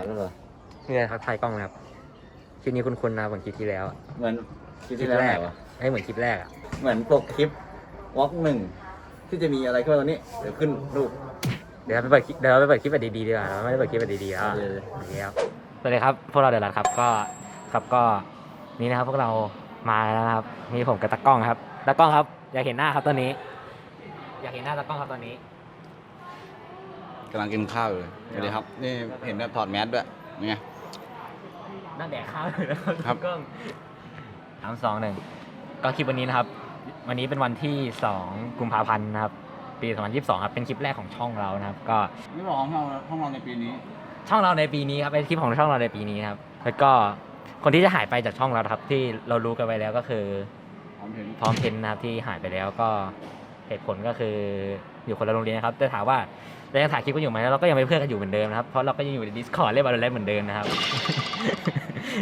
ายแล้วเหรอนี่เลยทักทายกล้องนะครับคลิปนี้คุณคุณนะเหมือนคลิปที่แล้วอะเหมือนคลิปที่แล้วไหนวะให้เหมือนคลิปแรกอะเหมือนปกคลิปวอล์กหนึ่งที่จะมีอะไรขึ้นมาตรงนี้เดี๋ยวขึ้นรูปเดี๋ยวเราไปเปิดคลิปเดี๋ยวเราไปเปิดคลิปแบบดีๆดีกว่าเราไม่ได้เปิดคลิปแบบดีๆแล้วโอเคโอเคครับสวัสดีครับ พวกเราเดือดรัดครับ ก็ ครับ ก็ นี่นะครับ พวกเรามาแล้วนะครับ มีผมกับตากล้องครับ ตากล้องครับ อยากเห็นหน้าครับตอนนี้ อยากเห็นหน้าตากล้องครับตอนนี้ กำลังกินข้าวอยู่เลยสวัสดีครับ นี่เห็นแบบถอดแมสด้วยนี่ไง นั่งแดกข้าวอยู่นะครับครับตากล้องสามสองหนึ่งก็คลิปวันนี้นะครับ วันนี้เป็นวันที่สองกุมภาพันธ์นะครับ ปี2022ครับ เป็นคลิปแรกของช่องเรานะครับ ก็ นี่บอกของเราห้องเราในปีนี้ ช่องเราในปีนี้ครับเป็นคลิปของช่องเราในปีนี้ครับ แล้วก็คนที่จะหายไปจากช่องเราครับ ที่เรารู้กันไว้แล้วก็คือ พร้อมเห็นพร้อมเพนนะครับที่หายไปแล้วก็ เหตุผลก็คืออยู่คนละโรงเรียนนะครับแต่ถามว่าเรายังถ่ายคลิปกันอยู่ไหมเราก็ยังเป็นเพื่อนกันอยู่เหมือนเดิมนะครับเพราะเราก็ยังอยู่ใน Discord เล่นบอลเล่นเหมือนเดิมนะครับ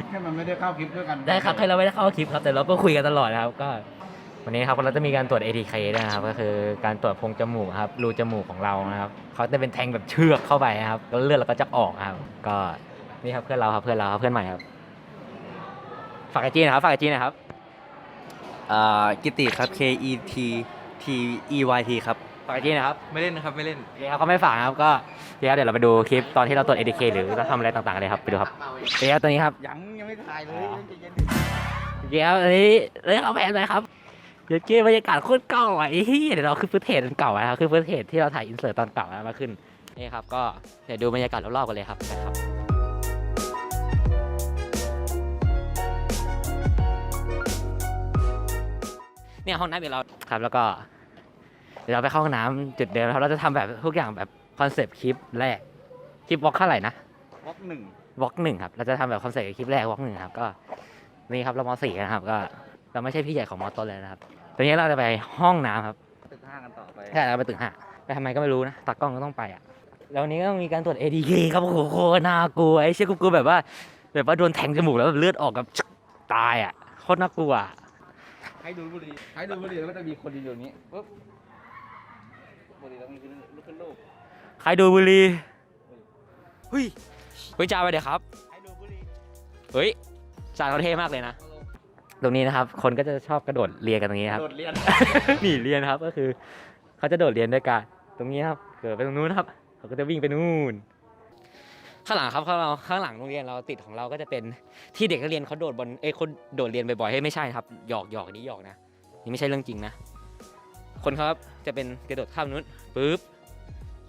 แค่มันไม่ได้เข้าคลิปด้วยกันได้ครับให้เราไม่ได้เข้าคลิปครับแต่เราก็คุยกันตลอดนะครับก็ วันนี้ครับเราจะมีการตรวจ ATK ด้วยนะครับก็คือการตรวจโพรงจมูกครับรูจมูกของเรานะครับเขาจะเป็นแทงแบบเชือกเข้าไปนะครับแล้วเลือดเราก็จะออกครับ ก็นี่ครับเพื่อนเราครับเพื่อนเราครับเพื่อนใหม่ครับฝากไอจีนะครับฝากไอจีนะครับอ่ากิติครับ K E T T E Y T ครับ ฝากไอจีนะครับไม่เล่นนะครับไม่เล่น โอเคครับเขาไม่ฝากนะครับก็เดี๋ยวเดี๋ยวเราไปดูคลิปตอนที่เราตรวจ ATK หรือเราทำอะไรต่างๆกันเลยครับไปดูครับเดี๋ยวตัวนี้ครับยังยังไม่ถ่ายเลยใจเย็นเดี๋ยวอันนี้เรื่องเอาแผนไปครับเดี๋ยวเกมบรรยากาศโคตรเก่าอะไอ้เหี้ยเดี๋ยวเราขึ้นฟุตเทจอันเก่านะครับขึ้นฟุตเทจที่เราถ่ายอินเสิร์ตตอนเก่านะมาขึ้นนี่ครับก็เดี๋ยวดูบรรยากาศรอบๆกันเลยครับนะครับ เนี่ยห้องน้ำเดี๋ยวเราครับแล้วก็เดี๋ยวเราไปเข้าห้องน้ำจุดเดิมนะครับเราจะทำแบบทุกอย่างแบบคอนเซปต์คลิปแรกคลิปวอล์กเท่าไหร่นะวอล์กหนึ่งวอล์กหนึ่งครับเราจะทำแบบคอนเซ็ปต์คลิปแรกวอล์กหนึ่งครับก็นี่ครับเรามสี่กันนะครับก็เราไม่ใช่พี่ใหญ่ของมอต้นเลยนะครับตอนนี้เราจะไปห้องน้ำครับตึกห้ากันต่อไปใช่เราไปตึกห้าไปทำไมก็ไม่รู้นะตากล้องก็ต้องไปอะแล้ววันนี้ก็ต้องมีการตรวจ ADK ครับโอ้โหโคตรน่ากลัวไอ้เชี่ยกูกลัวแบบว่า แบบว่าโดนแทงจมูกแล้วแบบเลือดออกกับตายอะโคตรน่ากลัวอะให้ดูบุหรี่ให้ดูบุหรี่แล้วก็จะมีคนยืนอยู่นี้ปุ๊บ บุหรี่แล้วมีขึ้นลุกขึ้นรูปใครดูบุหรีเฮ้ยเฮ้ยจ้าไปเดี๋ยวครับให้ดูบุหรี่เฮ้ยจานเขาเท่มากเลยนะ ตรงนี้นะครับ คนก็จะชอบกระโดดเรียนกันตรงนี้ครับ โดดเรียนหนีเรียนครับก็คือเขาจะโดดเรียนด้วยกันตรงนี้ครับ เกิดไปตรงนู้นครับ เขาก็จะวิ่งไปนู่น ข้างหลังครับข้างเราข้างหลังโรงเรียนเราติดของเราก็จะเป็นที่เด็กนักเรียนเขาโดดบนเอ้ยเขาโดดเรียนบ่อยๆให้ยไม่ใช่ครับหยอกหยอกอันนี้หยอกนะนี่ไม่ใช่เรื่องจริงนะ คนเขาจะเป็นกระโดดข้ามนู้นปุ๊บ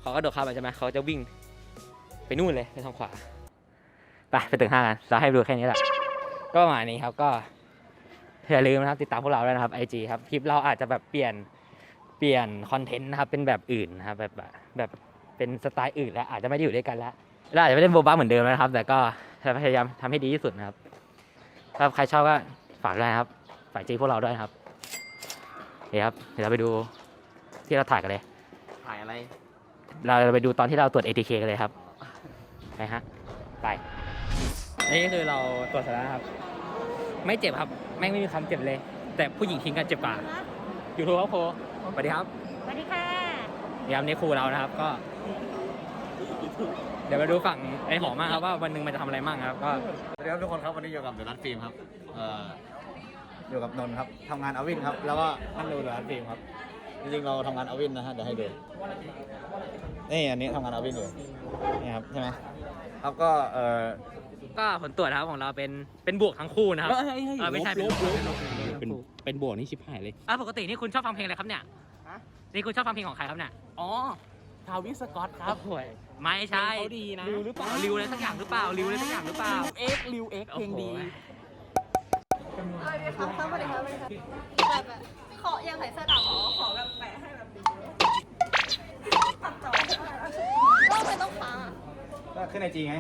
เขาก็โดดข้ามไปใช่ไหมเขาจะวิ่งไปนู่นเลยไปทางขวาไปไปตึกห้ากันเราให้ดูแค่นี้แหละก็ประมาณนี้ครับก็อย่าลืมนะครับติดตามพวกเราด้วยนะครับ IG ครับคลิปเราอาจจะแบบเปลี่ยนเปลี่ยนคอนเทนต์นะครับเป็นแบบอื่นนะครับแบบแบบเป็นสไตล์อื่นแล้วอาจจะไม่ได้อยู่ด้วยกันแล้วเราอาจจะไม่ได้โบะบ้าเหมือนเดิมแล้วนะครับ แต่ก็จะพยายามทำให้ดีที่สุดนะครับถ้าใครชอบก็ฝากด้วยครับฝากจีพวกเราด้วยครับ เดี๋ยวครับเดี๋ยวเราไปดูที่เราถ่ายกันเลย ถ่ายอะไร เราจะไปดูตอนที่เราตรวจ ATK กันเลยครับ ไปฮะ ไป นี่คือเราตรวจเสร็จแล้วนะครับ ไม่เจ็บครับ แม่งไม่มีคำเจ็บเลย แต่ผู้หญิงทิ้งกันเจ็บกว่ายูทูบครับโคสวัสดีครับสวัสดีค่ะนี่ครับนี่ครูเรานะครับ ก็ เดี๋ยวมาดูฝั่งไอ้หอมมากครับว่าวันหนึ่งมันจะทำอะไรมั่งครับ ก็ สวัสดีครับทุกคนครับวันนี้อยู่กับเดอะนัทฟิล์มครับเอ่อ อยู่กับนนท์ครับทำงานอาวินครับ แล้วก็นั่นดูเดอะนัทฟิล์มครับ จริงๆเราทำงานอาวินนะฮะเดี๋ยวให้ดูนี่อันนี้ทำงานอาวินอยู่นี่ครับใช่ไหมครับก็เอ่อก็ผลตรวจนะครับของเราเป็นเป็นบวกทั้งคู่นะครับอ่าไม่ใช่เป็นลบเป็นลบเป็นเป็นบวกนี่ชิบหายเลยอะปกตินี่คุณชอบฟังเพลงอะไรครับเนี่ยนี่คุณชอบฟังเพลงของใครครับเนี่ยอ๋อทาวิสกอตครับโอ้ยไม่ใช่เขาดีนะริวหรือเปล่าริวอะไรสักอย่างหรือเปล่าริวอะไรสักอย่างหรือเปล่าเอ็กริวเอ็กเพลงดี สวัสดีครับสวัสดีครับสวัสดีครับแบบขอยังใส่เสื้อดำอ๋อขอแบบแปะให้แบบดีตัดจอก็ไม่ต้องค้างอะก็ขึ้นไอจีไง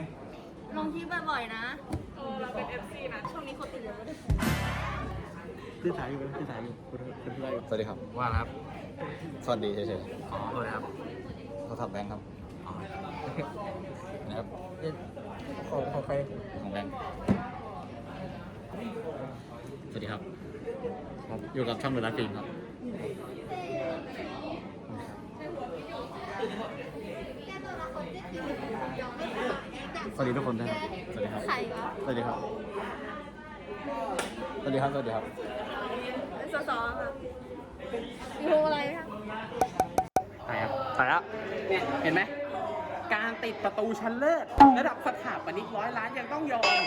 ลงคลิปบ่อยๆนะเออเราเป็น FC นะช่วงนี้คนติดเยอะเลยขึ้นสายอยู่ขึ้นสายอยู่ขึ้นสายอยู่สวัสดีครับ ว่าครับสวัสดีเฉยอ๋อเลยครับๆเขาทำแบงค์ครับนะครับ ของของใครของแบงค์ สวัสดีครับครับอยู่กับช่องเดอะนัทฟิล์มครับ สวัสดีทุกคนนะครับสวัสดีครับ ใครวะสวัสดีครับ สวัสดีครับ สวัสดีครับ สอสอค่ะอยู่อะไรคะไปครับไปแล้วเนี่ยเห็นไหม การติดประตูชั้นเลิศระดับสถาปนิกร้อยล้านยังต้องยอม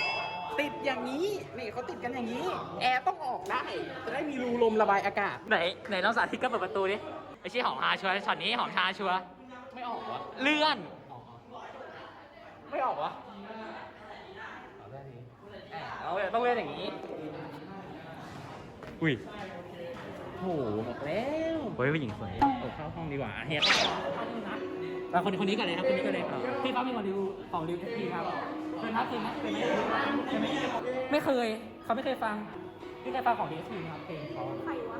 ติดอย่างนี้นี่เขาติดกันอย่างนี้ แอร์ต้องออกได้จะได้มีรูลมระบายอากาศ ไหนไหนน้องสาธิตก็เปิดประตูดิไม่ใช่หอมฮาชัวร์ช็อตนี้หอมชาชัวร์ไม่ออกวะเลื่อน ไม่ออกวะเราต้องเลื่อนอย่างนี้อุ้ยโหบอกแล้วเฮ้ยผู้หญิงสวยเปิดเข้าห้องดีกว่าเฮียมาคนคนนี้ก่อนเลยครับคนนี้ก่อนเลยพี่ฟ้ามีคนดูของดิวเอฟพีครับ เคยทักจริงไหมเคยไหมเคยไหมไม่เคย เขาไม่เคยฟังพี่เคยฟังของดิวเอฟพีครับเพลงเขาใครวะ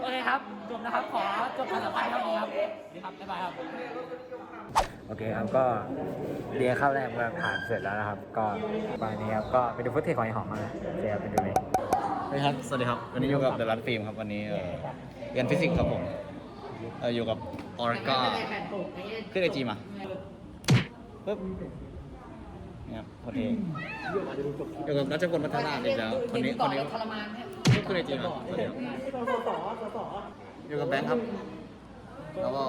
โอเคครับ จบนะครับ ขอจบการสัมภาษณ์เท่านี้ครับดีครับ บ๊ายบายครับ โอเคครับ ก็เรียนเข้าแรกมาผ่านเสร็จแล้วนะครับ ก็ตอนนี้ครับ ก็ไปดูฟุตเทจของไอ้หอมมาเลยเดี๋ยวไปดูเลยสวัสดีครับ สวัสดีครับ วันนี้อยู่กับเดอะรันฟิล์มครับ วันนี้เอ่อเรียนฟิสิกส์ครับผมเอ่ออยู่กับออร์กาขึ้นไอจีมา ปึ๊บเนี่ยครับโอเคอยู่กับรัชพลพัฒนาอีกแล้วคนนี้คนนี้ขึ้นไอจีมาสวัสดีครับอยู่กับแบงค์ครับ แล้วก็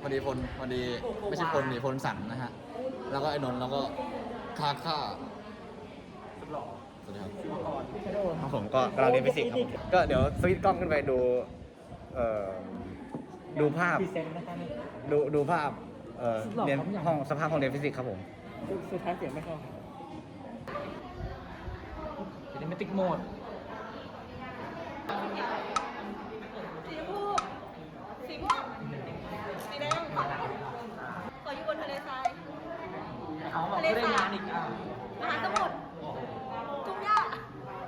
พอดีพลพอดีไม่ใช่พลนี่พลสันนะฮะ แล้วก็ไอ้นนท์แล้วก็ค่าค่าสวัสดีครับครับผมก็กำลังเรียนฟิสิกส์ครับผมก็เดี๋ยวสวิตช์กล้องขึ้นไปดูเอ่อดูภาพดูดูภาพ เอ่อเรียนห้องสภาพห้องเรียนฟิสิกส์ครับผมสุดท้ายเสียงไม่เข้าเป็นเมติกโหมดสีชมพูสีม่วงสีแดงขอขออยู่บนทะเลทรายเขาบอกไม่ได้งานอีกอะมหาสมุทรทุ่งหญ้า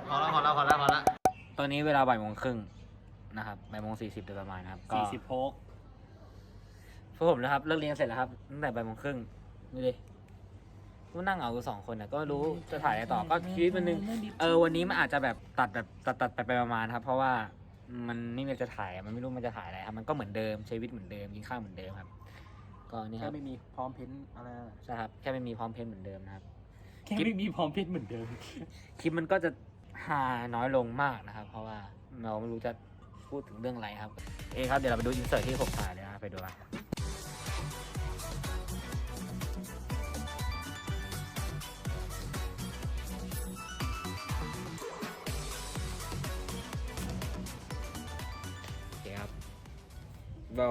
พอแล้วพอแล้วพอแล้วพอแล้วตอนนี้เวลาบ่ายโมงครึ่งนะครับบ่ายโมงสี่สิบโดยประมาณนะครับก็สี่สิบโพก พวกผมนะครับเลิกเรียนเสร็จแล้วครับตั้งแต่บ่ายโมงครึ่งนี่ดิก็นั่งเอาอยู่สองคนน่ะก็รู้จะถ่ายอะไรต่อก็ชีวิตมันนึงเออวันนี้มันอาจจะแบบตัดแบบตัดตัดไปไปประมาณครับ เพราะว่ามันไม่มีอะไรจะถ่ายอะมันไม่รู้มันจะถ่ายอะไรครับมันก็เหมือนเดิมชีวิตเหมือนเดิมกินข้าวเหมือนเดิมครับ ก็นี่คแค่รับไม่มีพร้อมเพ้นท์อะไรนะใช่ครับแค่ไม่มีพร้อมเพนเหมือนเดิมนะครับ แค่ไม่มีพร้อมเพ้นท์เหมือนเดิม คลิปมันก็จะหาน้อยลงมากนะครับ เพราะว่าเราไม่รู้จะพูดถึงเรื่องอะไรครับ เอยครับเดี๋ยวเราไปดูอินเสิร์ตที่ผมถ่ายเลยนะไปดูกัน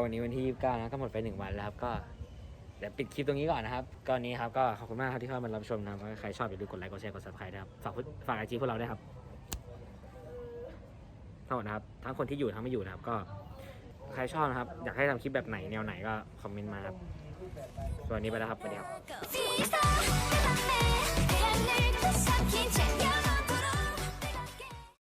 วันนี้วันที่29นะก็หมดไปหนึ่งวันแล้วครับก็เดี๋ยวปิดคลิปตรงนี้ก่อนนะครับก็นี้ครับก็ขอบคุณมากครับที่เข้ามารับชมนะครับใครชอบอย่าลืมกดไลค์กดแชร์กดซับสไครต์นะครับฝากฝากไอจีพวกเราด้วยครับทั้งหมดนะครับทั้งคนที่อยู่ทั้งไม่อยู่นะครับก็ใครชอบนะครับ อยากให้ทำคลิปแบบไหนแนวไหนก็คอมเมนต์มาครับส่วนนี้ไปแล้วครับสวัสดีครับ